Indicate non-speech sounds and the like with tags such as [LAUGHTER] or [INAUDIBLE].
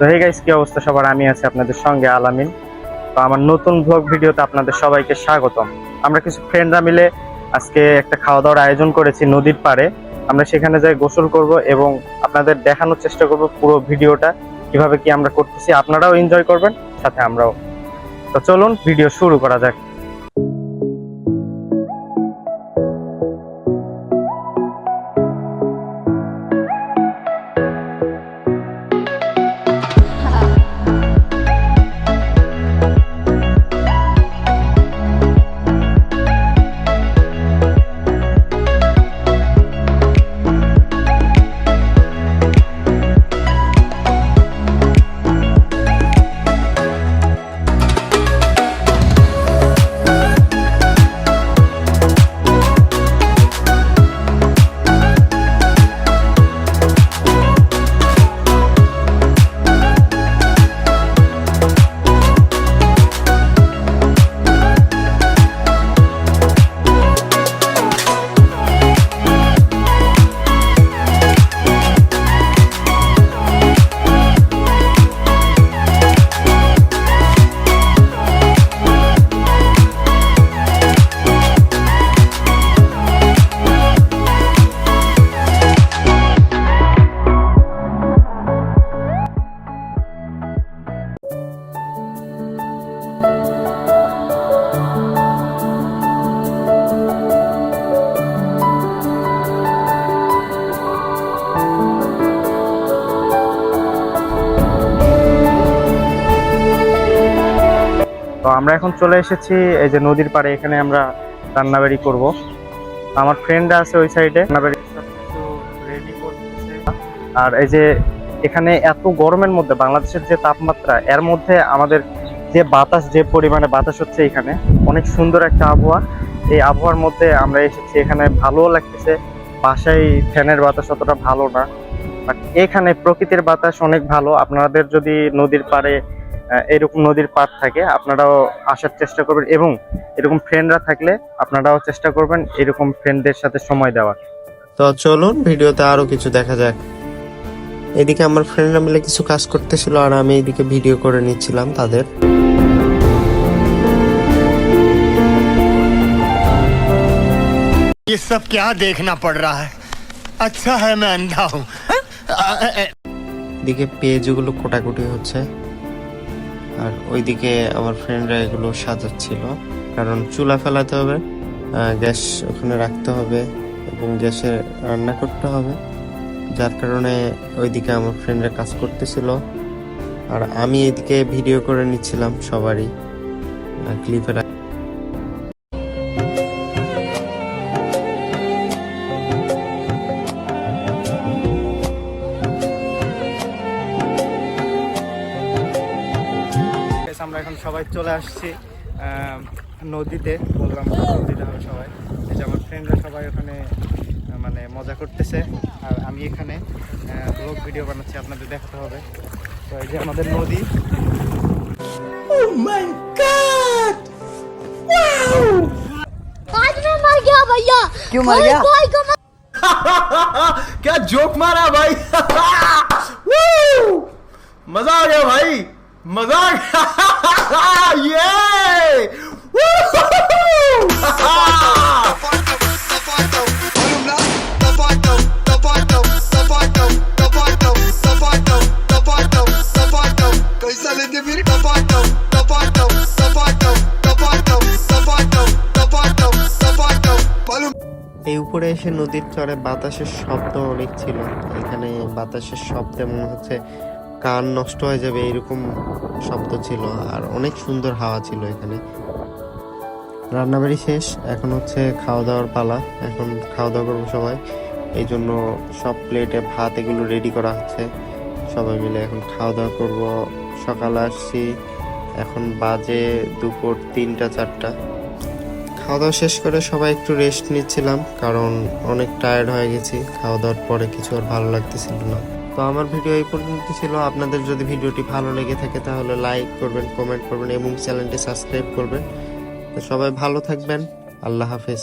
তো hey guys কি অবস্থা? সবার আমি আছি আপনাদের সঙ্গে, আলামিন। তো আমার নতুন ব্লগ ভিডিওতে আপনাদের সবাইকে স্বাগতম। আমরা কিছু ফ্রেন্ডরা মিলে আজকে একটা খাওয়া দাওয়ার আয়োজন করেছি নদীর পাড়ে। আমরা সেখানে যাই, গোসল করব এবং আপনাদের দেখানোর চেষ্টা করব পুরো ভিডিওটা, কীভাবে কি আমরা করতেছি। আপনারাও এনজয় করবেন, সাথে আমরাও। তো চলুন ভিডিও শুরু করা যাক। তো আমরা এখন চলে এসেছি, এই যে নদীর পাড়ে, এখানে আমরা রান্নাবাড়ি করব। আমার ফ্রেন্ডরা আছে ওই সাইডে রান্নাবাড়ি রেডি করতেছে। আর এই যে এখানে এত গরমের মধ্যে, বাংলাদেশের যে তাপমাত্রা, এর মধ্যে আমাদের যে বাতাস, যে পরিমাণে বাতাস হচ্ছে এখানে, অনেক সুন্দর একটা আবহাওয়া। এই আবহাওয়ার মধ্যে আমরা এসেছি, এখানে ভালোও লাগতেছে। বাসায় ফ্যানের বাতাস অতটা ভালো না। বাট এখানে প্রকৃতির বাতাস অনেক ভালো। আপনাদের যদি নদীর পাড়ে এরকম নদীর পাড় থাকে, আপনারাও আসার চেষ্টা করবেন। এবং এরকম ফ্রেন্ডরা থাকলে আপনারাও চেষ্টা করবেন এরকম ফ্রেন্ডদের সাথে সময় দেওয়ার। তো চলুন, ভিডিওতে আরও কিছু দেখা যাক। এদিকে আমার ফ্রেন্ডরা মিলে কিছু কাজ করতেছিল আর আমি এদিকে ভিডিও করে নিচ্ছিলাম তাদের। ये सब क्या देखना पड़ रहा है अच्छा है मैं अंधा हूँ এদিকে পেঁয়াজগুলো কোটাকুটি হচ্ছে আর ওইদিকে আমার ফ্রেন্ডরা এগুলো সাজাচ্ছিল কারণ চুলা ফেলাতে হবে আহ, গ্যাস ওখানে রাখতে হবে এবং গ্যাসে রান্না করতে হবে যার কারণে ওইদিকে আমার ফ্রেন্ডরা কাজ করতেছিল আর আমি এদিকে ভিডিও করে নিচ্ছিলাম সবারই ক্লিপে এখন সবাই চলে আসছি আহ, নদীতে বললাম নদীতে হবে সবাই এই যে আমার ফ্রেন্ডরা সবাই ওখানে আহ, মানে মজা করতেছে আর আমি এখানে ব্লগ ভিডিও বানাচ্ছি আপনাদের দেখাতে হবে তো এই যে আমাদের নদী आज मैं मर गया भैया क्यों मर गया कोई को मत क्या जोक मारा भाई [LAUGHS] Woo! मजा आ गया भाई Mother! [LAUGHS] Yay! এই উপরে এসে নদীর চরে বাতাসের শব্দ অনেক ছিল এখানে বাতাসের শব্দ মনে হচ্ছে কান নষ্ট হয়ে যাবে, এরকম শব্দ ছিল। আর অনেক সুন্দর হাওয়া ছিল এখানে। রান্নাবাড়ি শেষ, এখন হচ্ছে খাওয়া দাওয়ার পালা। এখন খাওয়া দাওয়া করব সবাই। এই জন্য সব প্লেটে ভাত এগুলো রেডি করা হচ্ছে। সবাই মিলে এখন খাওয়া দাওয়া করব। সকালে আসছি, এখন বাজে দুপুর তিনটা, চারটা। খাওয়া দাওয়া শেষ করে সবাই একটু রেস্ট নিচ্ছিলাম, কারণ অনেক টায়ার্ড হয়ে গেছি। খাওয়া দাওয়ার পরে কিছু আর ভালো লাগতেছিল না। তো আমার ভিডিও এই পর্যন্ত ছিল। আপনাদের যদি ভিডিওটি ভালো লেগে থাকে তাহলে লাইক করবেন কমেন্ট করবেন এবং চ্যানেলটি সাবস্ক্রাইব করবেন। তো সবাই ভালো থাকবেন। আল্লাহ হাফেজ।